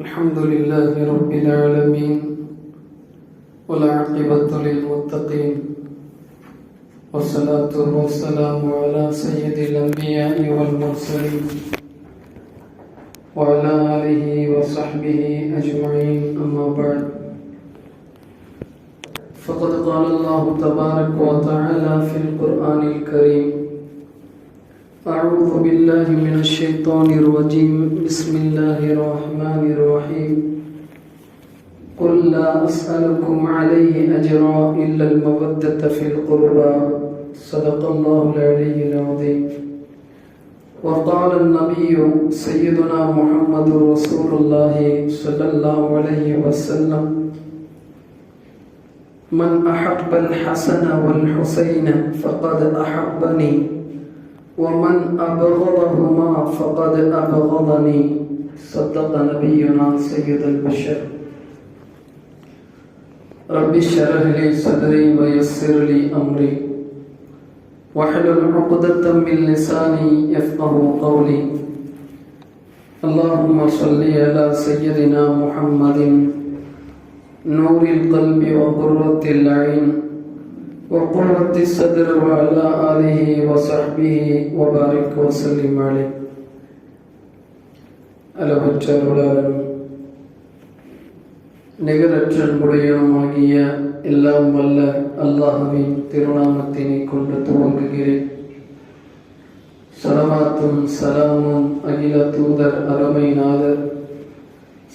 الحمد لله رب العالمين والعاقبة للمتقين والصلاة والسلام على سيد الأنبياء والمرسلين وعلى آله وصحبه أجمعين أما بعد. فقد قال الله تبارك وتعالى في القرآن الكريم أعوذ بالله من الشيطان الرجيم. بسم الله الرحمن الرحيم. قل لا أسألكم عليه أجرا إلا المودة في القربى. صدق الله العلي العظيم. وقال النبي سيدنا محمد رسول الله صلى الله عليه وسلم من أحب الحسن والحسين فقد أحبني. ومن أبغضهما فقد أبغضني. صدق نبينا سيد البشر. رب اشرح لي صدري ويسر لي أمري. واحلل عقدة من لساني يفقه قولي. اللهم صل على سيدنا محمد. نور القلب وقرة العين. وقرة الصدر وعلى آله وصحبه وبارك وسلم عليه அளவற்ற அருளாளரும் நிகரற்ற அன்புடையனுமாகிய எல்லாம் வல்ல அல்லாஹுவின் திருநாமத்தினை கொண்டு துவங்குகிறேன் சலவாத்தும் சலாமும் அகில தூதர் அருமை நாதர்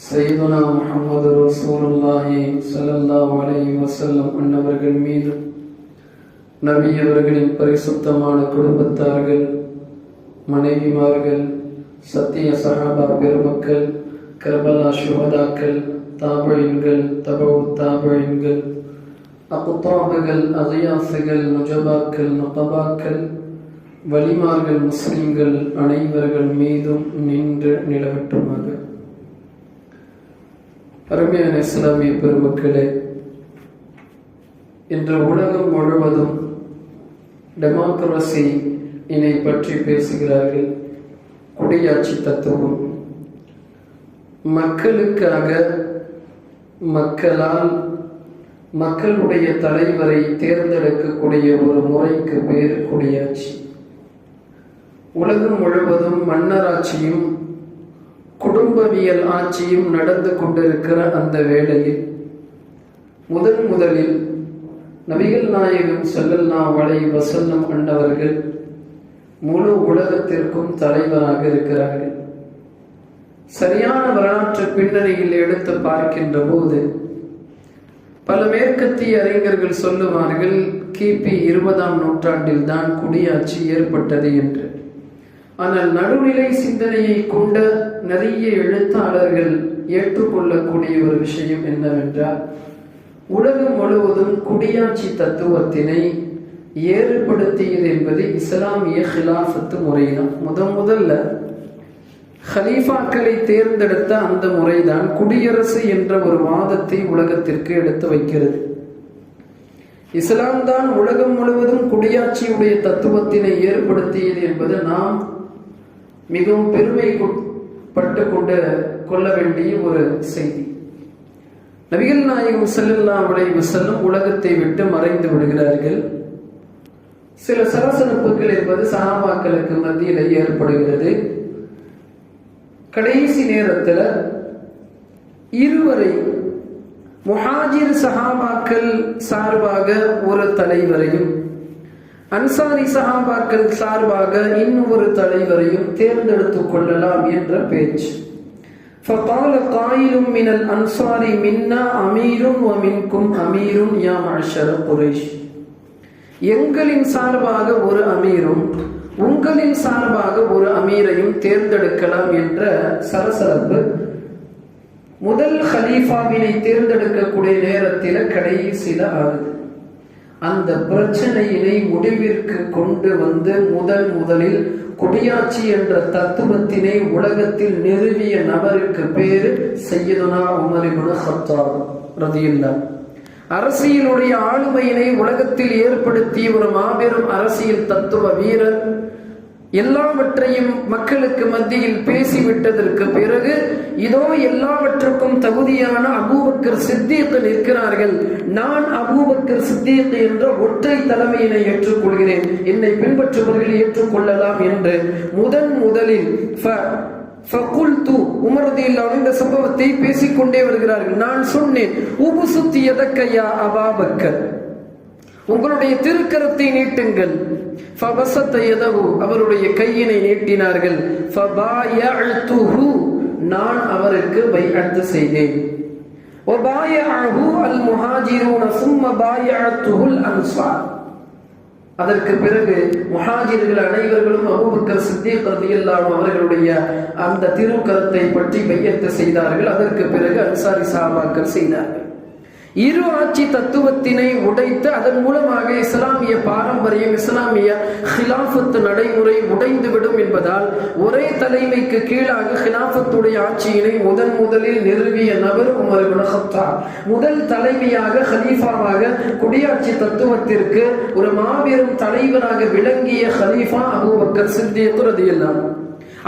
சைதுனா முஹம்மது ரசூலுல்லாஹி ஸல்லல்லாஹு அலைஹி வஸல்லம் அன்னவர்கள் மீது நவியவர்களின் பரிசுத்தமான குடும்பத்தார்கள் மனைவிமார்கள் சத்திய சகாபா பெருமக்கள் கர்பலா சுகதாக்கள் தாபழின்கள் தபவு தாபழின்கள் அகுத்தாபுகள் அகையாசுகள் நுஜபாக்கள் நபபாக்கள் வலிமார்கள் முஸ்லிம்கள் அனைவர்கள் மீதும் நின்று நிலவட்டுமாக. அருமையான இஸ்லாமிய பெருமக்களே இன்று உலகம் முழுவதும் டெமோக்ரஸி இனை பற்றி பேசுகிறார்கள். குடியாட்சி தத்துவம். மக்களுக்காக மக்களால் மக்களுடைய தலைவரை தேர்ந்தெடுக்கக்கூடிய ஒரு முறைக்கு பேர் குடியாட்சி. உலகம் முழுவதும் மன்னராட்சியும் குடும்பவியல் ஆட்சியும் நடந்து கொண்டிருக்கிற அந்த வேளையில் முதன் முதலில் நபிகள் நாயகம் செல்லல்லா வலை வசல்லம் அண்டவர்கள் முழு உலகத்திற்கும் தலைவராக இருக்கிறார்கள். சரியான வரலாற்று பின்னணியில் எடுத்து பார்க்கின்ற போது பல மேற்கத்திய அறிஞர்கள் சொல்லுவார்கள் கிபி இருபதாம் நூற்றாண்டில் தான் குடியாட்சி ஏற்பட்டது என்று. ஆனால் நடுநிலை சிந்தனையை கொண்ட நிறைய எழுத்தாளர்கள் ஏற்றுக்கொள்ளக்கூடிய ஒரு விஷயம் என்னவென்றால் உலகம் முழுவதும் குடியாட்சி தத்துவத்தினை ஏற்படுத்தியது என்பது இஸ்லாமிய ஹிலாஃபத்து முறைதான். முதன் முதல்ல ஹலீஃபாக்களை தேர்ந்தெடுத்த அந்த முறைதான் குடியரசு என்ற ஒரு வாதத்தை உலகத்திற்கு எடுத்து வைக்கிறது. இஸ்லாம் தான் உலகம் முழுவதும் குடியாட்சியுடைய தத்துவத்தினை ஏற்படுத்தியது என்பது நாம் மிகவும் பெருமை பட்டு கொண்டு கொள்ள வேண்டிய ஒரு செய்தி. நபிகள் நாயகம் செல்லல்லா விளைவு செல்லும் உலகத்தை விட்டு மறைந்து விடுகிறார்கள். சில சலசலப்புகள் என்பது சகாபாக்களுக்கு மத்தியில் ஏற்படுகிறது. கடைசி நேரத்தில் இருவரை முஹாஜிர் சஹாபாக்கள் சார்பாக ஒரு தலைவரையும் அன்சாரி சஹாபாக்கள் சார்பாக இன்னும் ஒரு தலைவரையும் தேர்ந்தெடுத்துக் கொள்ளலாம் என்ற பேச்சு. فقال قائل من الأنصار منا أمير ومنكم أمير يا معشر قريش எங்களின் சார்பாக ஒரு அமீரும் உங்களின் சார்பாக ஒரு அமீரையும் தேர்ந்தெடுக்கலாம் என்ற சலசலப்பு முதல் ஹலீஃபாவினை தேர்ந்தெடுக்கக்கூடிய நேரத்தில் கடைசியில ஆகுது அந்த பிரச்சனையினை முடிவிற்கு கொண்டு வந்து முதல் முதலில் குடியாட்சி என்ற தத்துவத்தினை உலகத்தில் நிறுவிய நபருக்கு பேரு செய்யதுனா உமரிபுன ஹத்தாப் ரதியுல்லா அரசியலுடைய ஆளுமையினை உலகத்தில் ஏற்படுத்திய ஒரு மாபெரும் அரசியல் தத்துவ வீரர் எல்லாவற்றையும் மக்களுக்கு மத்தியில் பேசிவிட்டதற்கு பிறகு இதோ எல்லாவற்றுக்கும் தகுதியான அபூபக்கர் சித்தியத்து நிற்கிறார்கள். நான் அபூபக்கர் சித்தியத்து என்ற ஒற்றை தலைமையினை ஏற்றுக்கொள்கிறேன். என்னை பின்பற்றுபவர்கள் ஏற்றுக்கொள்ளலாம் என்று முதன் முதலில் ஃபகுல்து உமரதியில்லாத இந்த சம்பவத்தை பேசிக்கொண்டே வருகிறார்கள். நான் சொன்னேன் உபுசுத்தி எதக்கையா அபாபக்கர். உங்களுடைய திருக்கரத்தை நீட்டுங்கள். அவருடைய கையினை நீட்டினார்கள். நான் அவருக்கு பை பைஅத்து செய்தேன். அதற்கு பிறகு முஹாஜிர்கள் அனைவர்களும் அபூபக்கர் சித்திக் ரதியல்லாம் அவர்களுடைய அந்த திருக்கரத்தை பற்றி பையத்து செய்தார்கள். அதற்கு பிறகு அன்சாரி சாபாக்கள் செய்தார்கள். இரு ஆட்சி தத்துவத்தினை உடைத்து அதன் மூலமாக இஸ்லாமிய பாரம்பரியம் இஸ்லாமிய ஹிலாஃபத்து நடைமுறை உடைந்துவிடும் என்பதால் ஒரே தலைமைக்கு கீழாக ஹிலாஃபத்துடைய ஆட்சியினை முதன் முதலில் நிறுவிய நபர் உமர் குணஹத்தா முதல் தலைமையாக ஹலீஃபாவாக குடியாட்சி தத்துவத்திற்கு ஒரு மாபெரும் தலைவராக விளங்கிய ஹலீஃபா அபூபக்கர் சித்தியத் எல்லாம்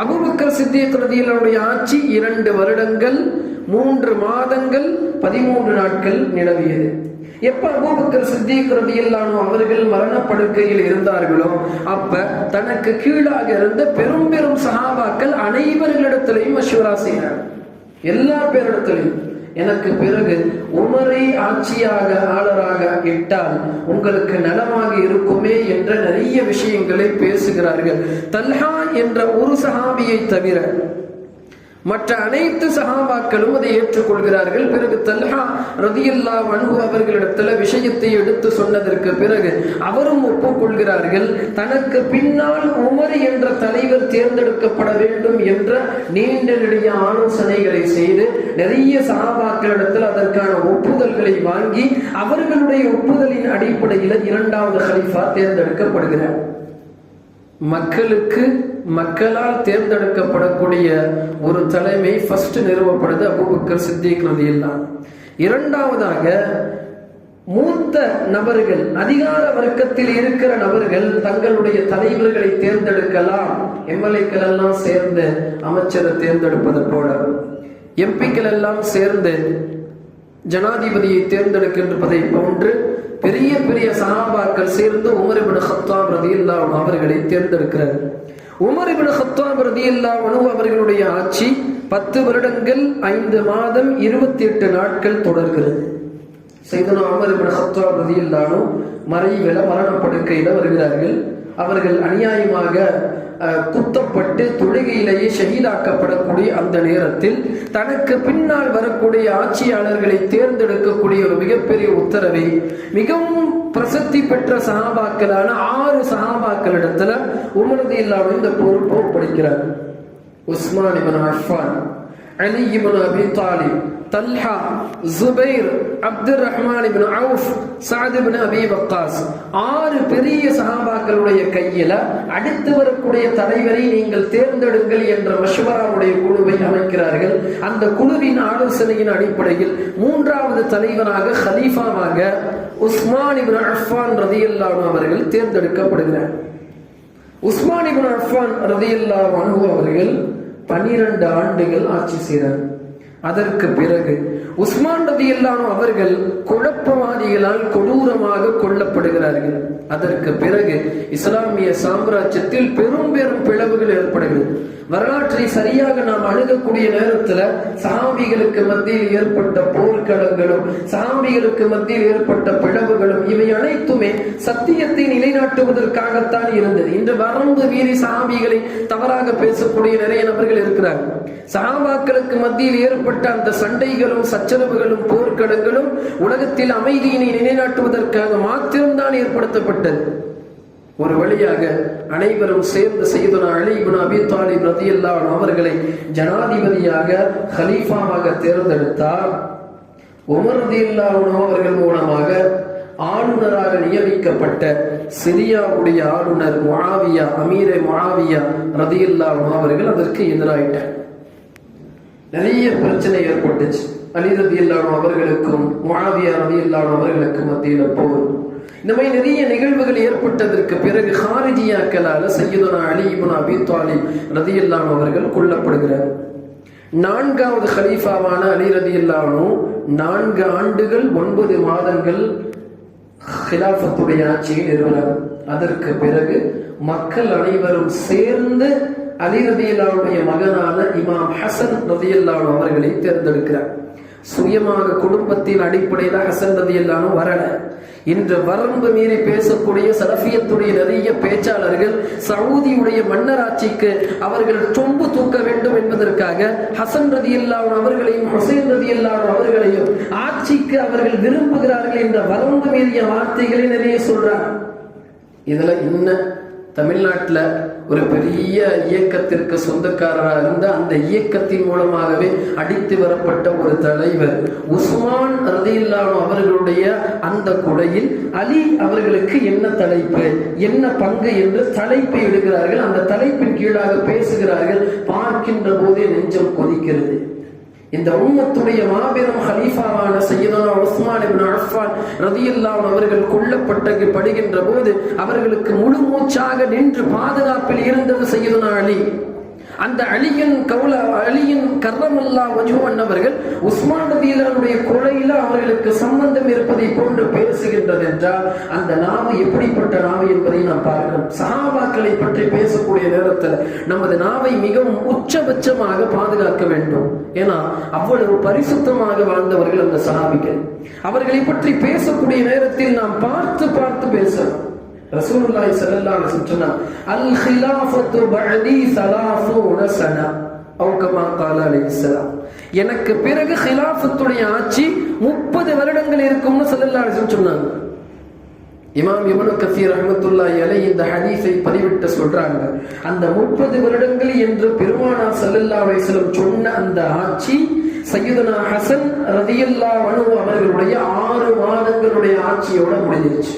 அபுபக்கர் சித்தியத் ரதியல்லாஹுடைய ஆட்சி இரண்டு வருடங்கள் மூன்று மாதங்கள் பதிமூன்று நாட்கள் நிலவியது. எப்ப அபூபக்கர் சித்திக் ரதியில்லானோ அவர்கள் மரணப்படுக்கையில் இருந்தார்களோ அப்ப தனக்கு கீழாக இருந்த பெரும் பெரும் சகாபாக்கள் அனைவர்களிடத்திலையும் மஷூரா செய்கிறார் எல்லா பேரிடத்திலையும். எனக்கு பிறகு உமரை ஆட்சியாக ஆளராக இட்டால் உங்களுக்கு நலமாக இருக்குமே என்ற நிறைய விஷயங்களை பேசுகிறார்கள். தல்ஹா என்ற ஒரு சஹாபியை தவிர மற்ற அனைத்து சகாபாக்களும் அதை ஏற்றுக்கொள்கிறார்கள். பிறகு தல்ஹா ரதியில்லா அன்பு அவர்களிடத்துல விஷயத்தை எடுத்து சொன்னதற்கு பிறகு அவரும் ஒப்புக்கொள்கிறார்கள் தனக்கு பின்னால் உமர் என்ற தலைவர் தேர்ந்தெடுக்கப்பட வேண்டும் என்ற நீண்ட நெடிய ஆலோசனைகளை செய்து நிறைய சகாபாக்களிடத்தில் அதற்கான ஒப்புதல்களை வாங்கி அவர்களுடைய ஒப்புதலின் அடிப்படையில் இரண்டாவது ஹலீஃபா தேர்ந்தெடுக்கப்படுகிறார். மக்களுக்கு மக்களால் தேர்ந்தெடுக்கப்படக்கூடிய ஒரு தலைமை ஃபர்ஸ்ட் நிறுவப்படுது அபூபக்கர் சித்திக் ரலியல்லாஹு இரண்டாவதாக மூத்த நபர்கள் அதிகார வர்க்கத்தில் இருக்கிற நபர்கள் தங்களுடைய தலைவர்களை தேர்ந்தெடுக்கலாம். எம்எல்ஏக்கள் எல்லாம் சேர்ந்து அமைச்சரை தேர்ந்தெடுப்பது போல எம்பிக்கள் எல்லாம் சேர்ந்து ஜனாதிபதியை தேர்ந்தெடுக்கின்றதை போன்று பெரிய பெரிய சகாபாக்கள் சேர்ந்து உமர் இப்னு ஹத்தாம் ரதியில்லா அவர்களை தேர்ந்தெடுக்கிறார். உமர் இப்னு ஹத்தாப் ரதியல்லாஹு அவர்களுடைய ஆட்சி பத்து வருடங்கள் ஐந்து மாதம் இருபத்தி எட்டு நாட்கள் தொடர்கிறது. செய்தனா உமர் இப்னு ஹத்தாப் ரதியல்லாஹு மறைவில மரணப்படுக்கையில வருகிறார்கள். அவர்கள் அநியாயமாக குத்தப்பட்டு தொழுகையிலேயே ஷஹீதாக்கப்படக்கூடிய அந்த நேரத்தில் தனக்கு பின்னால் வரக்கூடிய ஆட்சியாளர்களை தேர்ந்தெடுக்கக்கூடிய ஒரு மிகப்பெரிய உத்தரவை மிகவும் பிரசித்தி பெற்ற சகாபாக்களான ஆறு சகாபாக்களிடத்துல உமரது இல்லாமல் இந்த பொறுப்பு ஒப்படைக்கிறார் Usman ibn Affan Ali ibn Abi Talib Talha Zubair Abdul Rahman ibn Awf Saad ibn Abi Waqqas. ஆறு பெரிய சஹாபாக்களுடைய கையில அடுத்து வரக்கூடிய தலைவரை நீங்கள் தேர்ந்தெடுங்கள் என்ற மஷ்வராவுடைய குழுவை அமைக்கிறார்கள். அந்த குழுவின் ஆலோசனையின் அடிப்படையில் மூன்றாவது தலைவராக ஹலீஃபாவாக உஸ்மான் இபின் அஃபான் ரதியல்லாஹு அவர்கள் தேர்ந்தெடுக்கப்படுகிறார். உஸ்மான் இபின் அஃபான் ரதியல்லாஹு அவர்கள் பன்னிரண்டு ஆண்டுகள் ஆட்சி செய்தார். அதற்கு பிறகு உஸ்மான் ரதியல்லாஹு அவர்கள் குழப்பவாதிகளால் கொடூரமாக கொல்லப்படுகிறார்கள். அதற்கு பிறகு இஸ்லாமிய சாம்ராஜ்யத்தில் பெரும் பெரும் பிளவுகள் ஏற்படுகிறது. வரலாற்றை சரியாக நாம் அணுகக்கூடிய நேரத்துல சாமிகளுக்கு மத்தியில் ஏற்பட்ட போர்க்களங்களும் சாமிகளுக்கு மத்தியில் ஏற்பட்ட பிளவுகளும் இவை அனைத்துமே சத்தியத்தை நிலைநாட்டுவதற்காகத்தான் இருந்தது. இன்று வரம்பு மீறி சாமிகளை தவறாக பேசக்கூடிய நிறைய நபர்கள் இருக்கிறார் சஹாபாக்களுக்கு மத்தியில் ஏற்பட்ட அந்த சண்டைகளும் சச்சரவுகளும் போர்க்களங்களும் உலகத்தில் அமைதியினை நிலைநாட்டுவதற்காக மாத்திரம்தான் ஏற்படுத்தப்பட்டது. ஒரு வழியாக அனைவரும் சேர்ந்து செய்தன அலிபுன் அபி தாலிப் ரதியல்லான் அவர்களை ஜனாதிபதியாக ஹலீஃபாவாக தேர்ந்தெடுத்தார் உமர் அவர்கள் மூலமாக ஆளுநராக நியமிக்கப்பட்ட சிரியாவுடைய ஆளுநர் மொழாவியா அமீரே மொழாவியா ரதியல்லாஹு அவர்கள் அதற்கு எதிராயிட்டார். நிறைய பிரச்சனை ஏற்பட்டுச்சு. அலி ரதி அவர்களுக்கும் மொழாவியா ரதி அவர்களுக்கும் மத்தியில போர். இந்த மாதிரி நிறைய நிகழ்வுகள் ஏற்பட்டதற்கு பிறகு ஹாரிஜியாக்களால் சையதுனா அலி இப்னு அபி தாலிப் ரதியல்லாஹு அவர்கள் கொல்லப்படுகிறார். நான்காவது ஹலீஃபாவான அலி ரதியல்லாஹு நான்கு ஆண்டுகள் ஒன்பது மாதங்கள் ஹிலாஃபத்துடைய ஆட்சியை நிறுவனர். அதற்கு பிறகு மக்கள் அனைவரும் சேர்ந்து அலி ரதியல்லாவுடைய மகனான இமாம் ஹசன் ரதியல்லாஹு அவர்களை தேர்ந்தெடுக்கிறார். சுயமாக குடும்பத்தின் அடிப்படையில் ஹசன் ரதியல்லானு வரல. இன்று வரம்பு மீறி பேசக்கூடிய சலஃபியத்துடைய நிறைய பேச்சாளர்கள் சவுதியுடைய மன்னராட்சிக்கு அவர்கள் தொம்பு தூக்க வேண்டும் என்பதற்காக ஹசன் ரதி அவர்களையும் ஹுசைன் ரதி அவர்களையும் ஆட்சிக்கு அவர்கள் விரும்புகிறார்கள் என்ற வரம்பு மீறிய வார்த்தைகளை நிறைய சொல்றார். இதுல இன்ன தமிழ்நாட்டில் ஒரு பெரிய இயக்கத்திற்கு சொந்தக்காரராக இருந்த அந்த இயக்கத்தின் மூலமாகவே அடித்து வரப்பட்ட ஒரு தலைவர் உஸ்மான் ரதியில்லானோ அவர்களுடைய அந்த குடையில் அலி அவர்களுக்கு என்ன தலைப்பு என்ன பங்கு என்று தலைப்பை எடுக்கிறார்கள் அந்த தலைப்பின் கீழாக பேசுகிறார்கள். பார்க்கின்ற போதே நெஞ்சம் கொதிக்கிறது. இந்த உம்மத்துடைய மாபெரும் ஹலீஃபாவான சையதனா உஸ்மான் இப்னு அஃபான் ரதியல்லாஹு அவர்கள் கொல்லப்பட்ட படுகின்ற போது அவர்களுக்கு முழு மூச்சாக நின்று பாதுகாப்பில் இருந்தது சையதுனா அலி. அந்த அலியின் கவுல அலியின் கர்ரமல்லா வஜுவன் அவர்கள் உஸ்மான் ரதியல்லாவுடைய கொலையில அவர்களுக்கு சம்பந்தம் இருப்பதை போன்று பேசுகின்றது என்றால் அந்த நாவு எப்படிப்பட்ட நாவு என்பதை நாம் பார்க்கிறோம். சஹாபாக்களை பற்றி பேசக்கூடிய நேரத்தில் நமது நாவை மிகவும் உச்சபட்சமாக பாதுகாக்க வேண்டும். ஏன்னா அவ்வளவு பரிசுத்தமாக வாழ்ந்தவர்கள் அந்த சஹாபிகள். அவர்களை பற்றி பேசக்கூடிய நேரத்தில் நாம் பார்த்து பார்த்து பேசணும். ரசூலுல்லாஹி ஸல்லல்லாஹு அலைஹி வஸல்லம் அல் ஹிலாஃபத்து பஅதி 30 சனா அவு கமா கால அலைஹிஸ்ஸலாம் எனக்கு பிறகு ஹிலாஃபத்துடைய ஆட்சி 30 வருடங்கள் இருக்கும்னு ஸல்லல்லாஹு அலைஹி வஸல்லம் சொன்னாங்க இமாம் இப்னு கசீர் ரஹ்மத்துல்லாஹி அலை இந்த ஹதீஸை பதிவிட்டு சொல்றாங்க அந்த 30 வருடங்கள் என்று பெருமானா சல்லல்லா அலைஹி சொன்ன அந்த ஆட்சி சையதுனா ஹசன் ரதியல்லா அன்ஹு அவர்களுடைய ஆறு மாதங்களுடைய ஆட்சியோட முடிஞ்சிருச்சு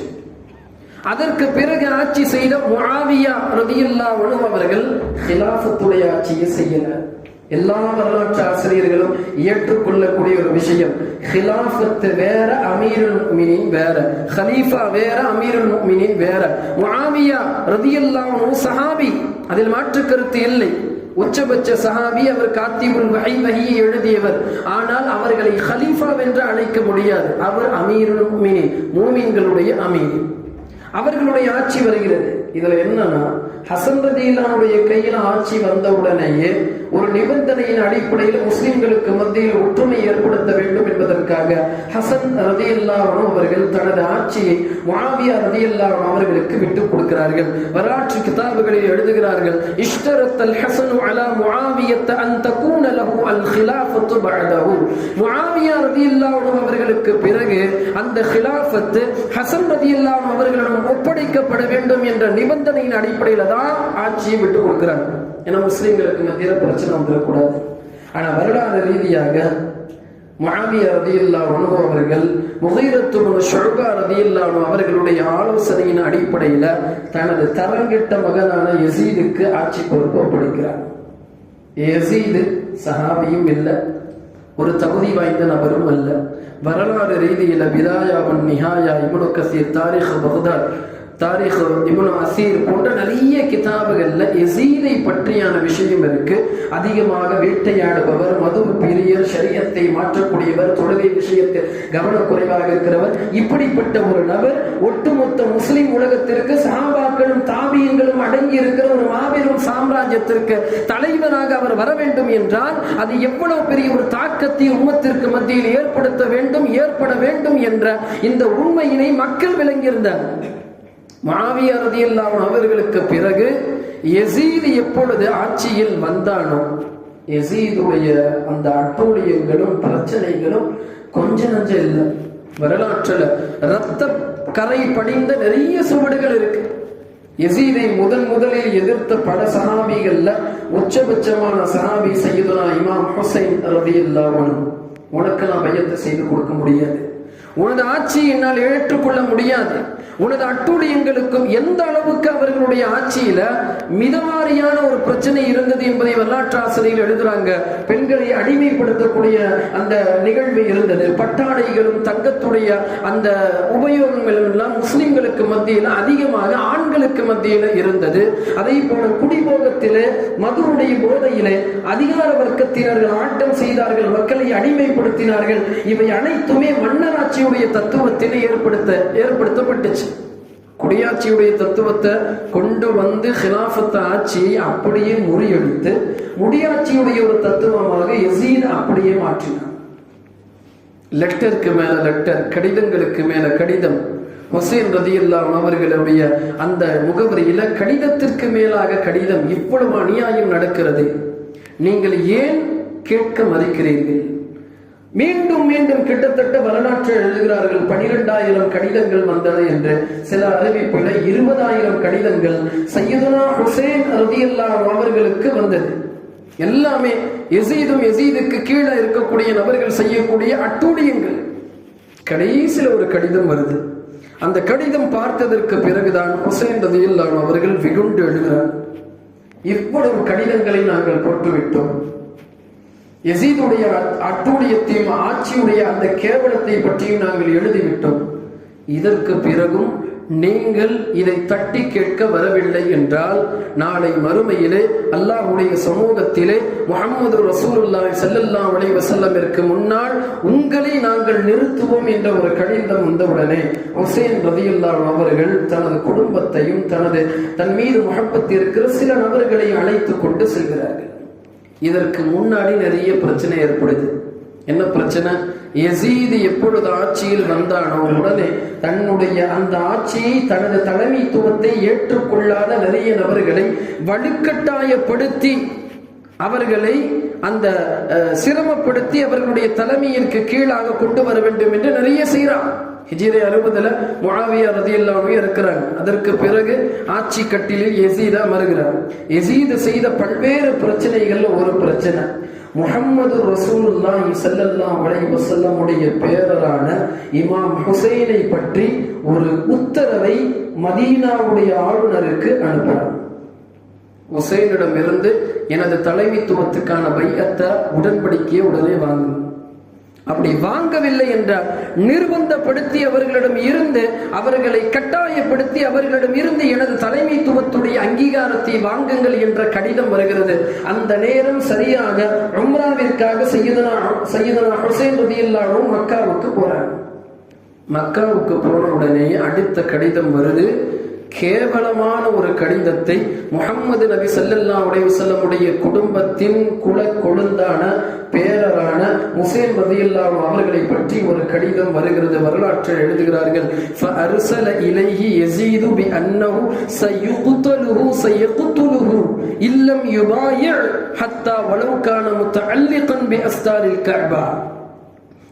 அதற்கு பிறகு ஆட்சி செய்த முஆவியா ரதியுல்லா அவர்கள் ஹிலாஃபத்துடைய ஆட்சியை செய்யல எல்லா வரலாற்று ஆசிரியர்களும் ஏற்றுக்கொள்ளக்கூடிய ஒரு விஷயம் ஹிலாஃபத்து வேற அமீருல் முக்மினின் வேற ஹலீஃபா வேற அமீருல் முக்மினின் வேற. முஆவியா ரதியல்லாஹு அன்ஹு சஹாபி அதில் மாற்று கருத்து இல்லை. உச்சபட்ச சஹாபி அவர் காத்திபுல் வஹை வகையை எழுதியவர். ஆனால் அவர்களை ஹலீஃபா என்று அழைக்க முடியாது. அவர் அமீருல் முக்மினின் மூமின்களுடைய அமீர். அவர்களுடைய ஆட்சி வருகிறது. இதுல என்னன்னா ஹசன் ரதீலானுடைய கையில் ஆட்சி வந்த உடனேயே ஒரு நிபந்தனையின் அடிப்படையில் முஸ்லிம்களுக்கு மத்தியில் ஒற்றுமை ஏற்படுத்த வேண்டும் என்பதற்காக ஹசன் ரதியல்லாவனும் அவர்கள் தனது ஆட்சியை மாவியா ரதியல்லாவன் அவர்களுக்கு விட்டுக் கொடுக்கிறார்கள். வரலாற்று கிதாபுகளில் எழுதுகிறார்கள் இஷ்டரத்தல் ஹசன் அலா முஆவியத்த அந்த ஹிலாஃபத்து பஅதஹு முஆவியா ரதியல்லாவன் அவர்களுக்கு பிறகு அந்த ஹிலாஃபத்து ஹசன் ரதியல்லாவன் அவர்களிடம் ஒப்படைக்கப்பட வேண்டும் என்ற நிபந்தனையின் அடிப்படையில தான் ஆட்சியை விட்டு கொடுக்கிறாங்க ஏன்னா முஸ்லீம்களுக்கு மத்தியில பிரச்சனை வந்துடக்கூடாது ஆனா வரலாறு ரீதியாக முஆவியா ரதியல்லாஹு அன்ஹு அவர்கள் முகைரத்து ஷுபா ரதியல்லாஹு அவர்களுடைய ஆலோசனையின் அடிப்படையில தனது தரங்கிட்ட மகனான யசீதுக்கு ஆட்சி பொறுப்பு ஒப்படைக்கிறார். யசீது சஹாபியும் இல்லை. ஒரு தகுதி வாய்ந்த நபரும் அல்ல. வரலாறு ரீதியில பிதாயாவன் நிஹாயா இவனுக்கு Kathir Tarikh Baghdad Tarikh ibn Athir போன்ற நிறைய கிதாபுகள்ல எசீதை பற்றியான விஷயம் இருக்கு. அதிகமாக வேட்டையாடுபவர் மது பிரியர் சரியத்தை மாற்றக்கூடியவர் தொழுகை விஷயத்தில் கவனக்குறைவாக இருக்கிறவர். இப்படிப்பட்ட ஒரு நபர் ஒட்டுமொத்த முஸ்லிம் உலகத்திற்கு சஹாபாக்களும் தாபியங்களும் அடங்கி இருக்கிற ஒரு மாபெரும் சாம்ராஜ்யத்திற்கு தலைவராக அவர் வர வேண்டும் என்றால் அது எவ்வளவு பெரிய ஒரு தாக்கத்தை உம்மத்திற்கு மத்தியில் ஏற்படுத்த வேண்டும் ஏற்பட வேண்டும் என்ற இந்த உண்மையினை மக்கள் விளங்கியிருந்தார் மாவிய ரதியல்லாம் அவர்களுக்கு பிறகு எசீது எப்பொழுது ஆட்சியில் வந்தானோ எசீதுடைய அந்த அட்டூழியங்களும் பிரச்சனைகளும் கொஞ்ச நஞ்ச இல்லை வரலாற்றுல ரத்த கரை படிந்த நிறைய சுவடுகள் இருக்கு. எசீதை முதன் முதலில் எதிர்த்த பல சனாபிகள்ல உச்சபட்சமான சனாபி சையதுனா இமாம் ஹுசைன் ரதியல்லாஹு உனக்கு நான் பயத்தை செய்து கொடுக்க முடியாது. உனது ஆட்சி என்னால் ஏற்றுக்கொள்ள முடியாது. உனது அட்டூழியங்களுக்கும் எந்த அளவுக்கு அவர்களுடைய ஆட்சியில மிதவாரியான ஒரு பிரச்சனை இருந்தது என்பதை வரலாற்று ஆசிரியர்கள் எழுதுறாங்க. பெண்களை அடிமைப்படுத்தக்கூடிய அந்த நிகழ்வு இருந்தது. பட்டாடைகளும் தங்கத்துடைய அந்த உபயோகங்களும் எல்லாம் முஸ்லிம்களுக்கு மத்தியில் அதிகமாக ஆண்களுக்கு மத்தியில் இருந்தது. அதே போல குடிபோகத்திலே மதுருடைய போதையிலே அதிகார வர்க்கத்தினர்கள் ஆட்டம் செய்தார்கள் மக்களை அடிமைப்படுத்தினார்கள். இவை அனைத்துமே மன்னராட்சியுடைய தத்துவத்தில் ஏற்படுத்த ஏற்படுத்தப்பட்டுச்சு. குடியாட்சியுடைய தத்துவத்தை கொண்டு வந்து ஹிலாஃபத்தை ஆட்சியை அப்படியே முறியடித்து முடியாட்சியுடைய ஒரு தத்துவமாக எசீர் அப்படியே மாற்றினார். லெட்டருக்கு மேல லெட்டர் கடிதங்களுக்கு மேல கடிதம். ஹுசேன் ரதியுல்லாம் அவர்களுடைய அந்த முகவரியில கடிதத்திற்கு மேலாக கடிதம் இவ்வளவு அநியாயம் நடக்கிறது. நீங்கள் ஏன் கேட்க மறுக்கிறீர்கள்? மீண்டும் மீண்டும் கிட்டத்தட்ட வரலாற்று எழுதுகிறார்கள். பனிரெண்டாயிரம் கடிதங்கள் வந்தன என்று சில அறிவிப்புல இருபதாயிரம் கடிதங்கள் சையதுனா ஹுசேன் ரதியல்லா அவர்களுக்கு வந்தது. எல்லாமே எசீதும் எசீதுக்கு கீழே இருக்கக்கூடிய நபர்கள் செய்யக்கூடிய அட்டூழியங்கள். கடைசியில் ஒரு கடிதம் வருது. அந்த கடிதம் பார்த்ததற்கு பிறகுதான் ஹுசேன் ரதியுல்லாம் அவர்கள் விகுண்டு எழுகிறார் இவ்வளவு கடிதங்களை நாங்கள் போட்டுவிட்டோம். எசீதுடைய அட்டூழியத்தையும் ஆட்சியுடைய அந்த கேவலத்தை பற்றியும் நாங்கள் எழுதிவிட்டோம். இதற்கு பிறகும் நீங்கள் இதை தட்டி கேட்க வரவில்லை என்றால் நாளை மறுமையிலே அல்லாஹுடைய சமூகத்திலே முகமது ரசூலுல்லாஹி செல்லல்லா உடைய வசல்லமிற்கு முன்னால் உங்களை நாங்கள் நிறுத்துவோம் என்ற ஒரு கடிதம் வந்தவுடனே ஹுசேன் ரதியுல்லா அவர்கள் தனது குடும்பத்தையும் தனது தன் மீது முகப்பத்து இருக்கிற சில நபர்களை அழைத்து கொண்டு செல்கிறார்கள். இதற்கு முன்னாடி நிறைய பிரச்சனை ஏற்படுது. என்ன பிரச்சனை? எசீது எப்பொழுது ஆட்சியில் வந்தானோ உடனே தன்னுடைய அந்த ஆட்சியை தனது தலைமைத்துவத்தை ஏற்றுக்கொள்ளாத நிறைய நபர்களை வலுக்கட்டாயப்படுத்தி அவர்களை அந்த சிரமப்படுத்தி அவர்களுடைய தலைமையிற்கு கீழாக கொண்டு வர வேண்டும் என்று நிறைய செய்கிறான். ஹிஜிரை அறுபதுல முழாவியா ரதி எல்லாமே இருக்கிறாங்க அதற்கு பிறகு ஆட்சி கட்டிலில் எசீதா மறுகிறார். எசீது செய்த பல்வேறு பிரச்சனைகள்ல ஒரு பிரச்சனை. முகம்மது ரசூலுல்லாஹி ஸல்லல்லாஹு அலைஹி வஸல்லமுடைய பேரரான இமாம் ஹுசைனை பற்றி ஒரு உத்தரவை மதீனாவுடைய ஆளுநருக்கு அனுப்புறார் ஹுசைனிடம் இருந்து எனது தலைமைத்துவத்துக்கான பையத்தை உடன்படிக்கையை உடனே வாங்கணும் அப்படி வாங்கவில்லை என்றால் நிர்பந்தப்படுத்தி அவர்களிடம் இருந்து அவர்களை கட்டாயப்படுத்தி அவர்களிடம் இருந்து எனது தலைமைத்துவத்துடைய அங்கீகாரத்தை வாங்குங்கள் என்ற கடிதம் வருகிறது. அந்த நேரம் சரியாக உம்ராவிற்காக செய்யதனா செய்யதனா ஹுசைன் ரதியில்லாலும் மக்காவுக்கு போறாங்க. மக்காவுக்கு போன உடனே அடுத்த கடிதம் வருது. கேவலமான ஒரு கடிதத்தை முகம்மது நபி சல்லல்லா உடைய குடும்பத்தின் குல கொழுந்தான முசேன் ரதியுல்லாம் அவர்களை பற்றி ஒரு கடிதம் வருகிறது வரலாற்றில் எழுதுகிறார்கள் فأرسل إليه يزيد بأنه سيقتله سيقتله إن لم يبايع حتى ولو كان متعلقا بأستار الكعبة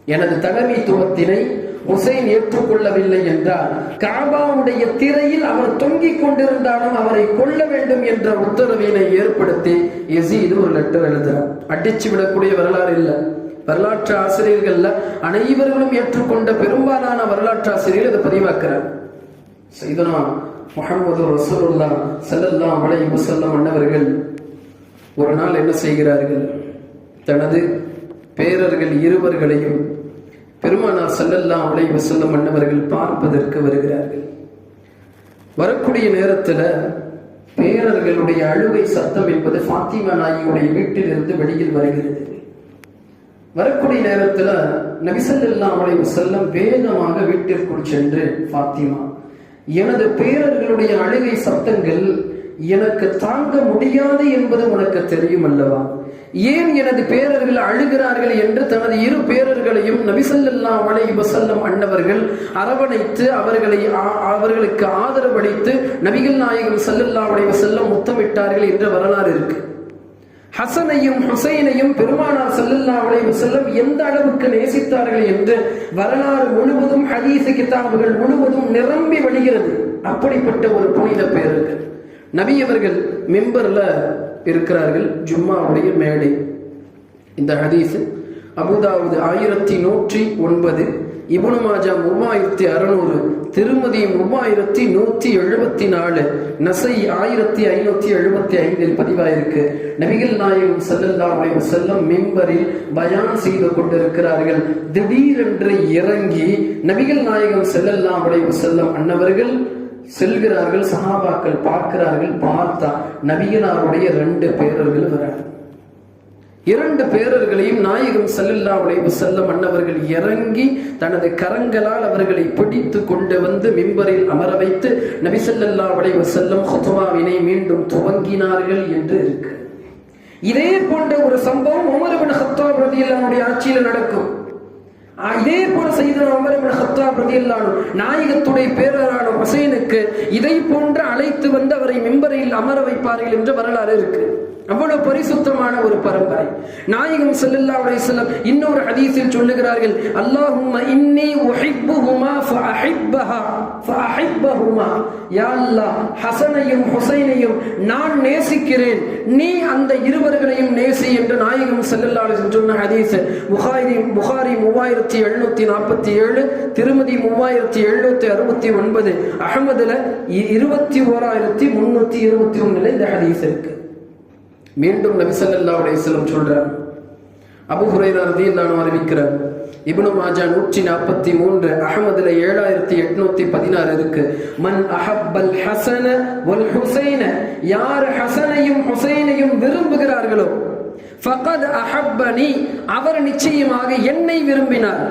எனது தலைமைத்துவத்தினை ஹுசைன் ஏற்றுக்கொள்ளவில்லை என்றால் காபாவுடைய திரையில் அவர் தொங்கிக் கொண்டிருந்தாலும் அவரை கொல்ல வேண்டும் என்ற உத்தரவினை ஏற்படுத்தி எசீது ஒரு லெட்டர் எழுதுறார் அடிச்சு விடக்கூடிய வரலாறு இல்லை வரலாற்று ஆசிரியர்கள்ல அனைவர்களும் ஏற்றுக்கொண்ட பெரும்பாலான வரலாற்று ஆசிரியர்கள் இதை பதிவாக்குறார். செய்தனா முகமது ரசூலுல்லா செல்லல்லா மலை முசல்லம் அன்னவர்கள் ஒரு நாள் என்ன செய்கிறார்கள்? தனது பேரர்கள் இருவர்களையும் பெருமானார் செல்லல்லா அலை முசல்லம் மன்னவர்கள் பார்ப்பதற்கு வருகிறார்கள். வரக்கூடிய நேரத்தில் பேரர்களுடைய அழுகை சத்தம் என்பது ஃபாத்திமா நாயியுடைய வீட்டிலிருந்து வெளியில் வருகிறது. வரக்கூடிய நேரத்துல நபிசல்லா அலை செல்லம் வேகமாக வீட்டிற்குள் சென்று பாத்திமா எனது பேரர்களுடைய அழுகை சப்தங்கள் எனக்கு தாங்க முடியாது என்பது உனக்கு தெரியும் அல்லவா? ஏன் எனது பேரர்கள் அழுகிறார்கள் என்று தனது இரு பேரர்களையும் நபிசல்லா அலை வசல்லம் அன்னவர்கள் அரவணைத்து அவர்களை அவர்களுக்கு ஆதரவளித்து நபிகள் நாயகம் சல்லல்லா அலை வசல்லம் முத்தமிட்டார்கள் என்ற வரலாறு இருக்கு. ஹசனையும் ஹுசைனையும் பெருமானார் செல்லல்லா அலை செல்லும் எந்த அளவுக்கு நேசித்தார்கள் என்று வரலாறு முழுவதும் ஹதீச கிதாபுகள் முழுவதும் நிரம்பி வழிகிறது. அப்படிப்பட்ட ஒரு புனித பெயருக்கு நபி அவர்கள் மெம்பர்ல இருக்கிறார்கள் ஜும்மாவுடைய மேடை. இந்த ஹதீஸ் அபுதாவது ஆயிரத்தி நூற்றி ஒன்பது இபுனு மாஜா மூவாயிரத்தி அறுநூறு திருமதி மூவாயிரத்தி நூத்தி எழுபத்தி நாலு நசை ஆயிரத்தி ஐநூத்தி எழுபத்தி ஐந்தில் பதிவாயிருக்கு. நபிகள் நாயகம் செல்லல்லா அலைஹி செல்லம் மிம்பரில் பயான் செய்து கொண்டிருக்கிறார்கள். திடீரென்று இறங்கி நபிகள் நாயகம் செல்லல்லா அலைஹி செல்லம் அன்னவர்கள் செல்கிறார்கள் சகாபாக்கள் பார்க்கிறார்கள் பார்த்தா நபிகளாருடைய ரெண்டு பேரர்கள் வராங்க. இரண்டு பேரர்களையும் நாயகம் செல்லல்லா உழைவு செல்ல அண்ணவர்கள் இறங்கி தனது கரங்களால் அவர்களை பிடித்து கொண்டு வந்து மிம்பரில் அமர வைத்து நபி செல்லல்லா அலைஹி செல்லும் ஹுத்மாவினை மீண்டும் துவங்கினார்கள் என்று இருக்கு. இதே போன்ற ஒரு சம்பவம் உமர் ஹத்தா பிரதி ரலியல்லாஹுடைய ஆட்சியில் நடக்கும். இதே போல செய்த உமர் ஹத்தா பிரதி ரலியல்லாஹு நாயகத்துடைய பேரரான ஹுசைனுக்கு இதை போன்று அழைத்து வந்து அவரை மிம்பரில் அமர வைப்பார்கள் என்று வரலாறு இருக்கு. அவ்வளவு பரிசுத்தமான ஒரு பரம்பரை. நாயகம் செல்லல்லா அலைஹி இன்னொரு ஹதீஸில் சொல்லுகிறார்கள் அல்லாஹும் இன்னி உஹிப்புஹுமா ஃபஅஹிப்பஹா ஃபஅஹிப்பஹுமா. யா அல்லாஹ் ஹசனையும் ஹுசைனையும் நான் நேசிக்கிறேன். நீ அந்த இருவர்களையும் நேசி என்று நாயகம் செல்லல்லா அலைஹி சொன்ன ஹதீஸ். புகாரி புகாரி மூவாயிரத்தி எழுநூத்தி நாற்பத்தி ஏழு திருமதி மூவாயிரத்தி எழுநூத்தி அறுபத்தி ஒன்பது அகமதுல இ- இருபத்தி ஓராயிரத்தி முன்னூத்தி இருபத்தி ஒண்ணுல இந்த ஹதீஸ் இருக்கு. மீண்டும் நபி ஸல்லல்லாஹு சொல்றார். அபு ஹுரைரா ரலியல்லாஹு நான் அறிவிக்கிறார் இபுனு மாஜா நூற்றி நாற்பத்தி மூன்று அகமதுல ஏழாயிரத்தி எட்நூத்தி பதினாறு இருக்கு. மன் அஹப்பல் ஹசன ஒல் ஹுசைன யார் ஹசனையும் ஹுசைனையும் விரும்புகிறார்களோ ஃபகத் அஹப்பனி அவர் நிச்சயமாக என்னை விரும்பினார்.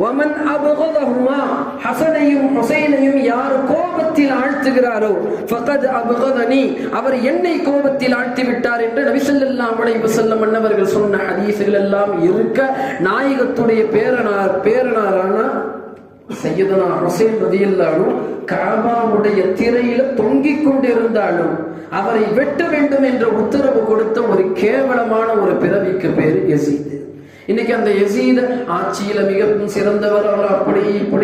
வமன் அபகதஹுமா ஹசனையும் ஹுசைனையும் யார் கோபத்தில் ஆழ்த்துகிறாரோ ஃபகத் அபகதனி அவர் என்னை கோபத்தில் ஆழ்த்தி விட்டார் என்று நபி ஸல்லல்லாஹு அலைஹி வஸல்லம் அன்னவர்கள் சொன்ன ஹதீஸுகள் எல்லாம் இருக்க நாயகத்துடைய பேரனார் பேரனாரான சையதனா ஹுசைன் ரதியல்லாலும் காபாவுடைய திரையில தொங்கிக் கொண்டிருந்தாலும் அவரை வெட்ட வேண்டும் என்ற உத்தரவு கொடுத்த ஒரு கேவலமான ஒரு பிறவிக்கு பேர் எசிது இன்னைக்கு அந்த எசீத ஆட்சியில மிகவும் சிறந்தவர் அவர் அப்படி இப்படி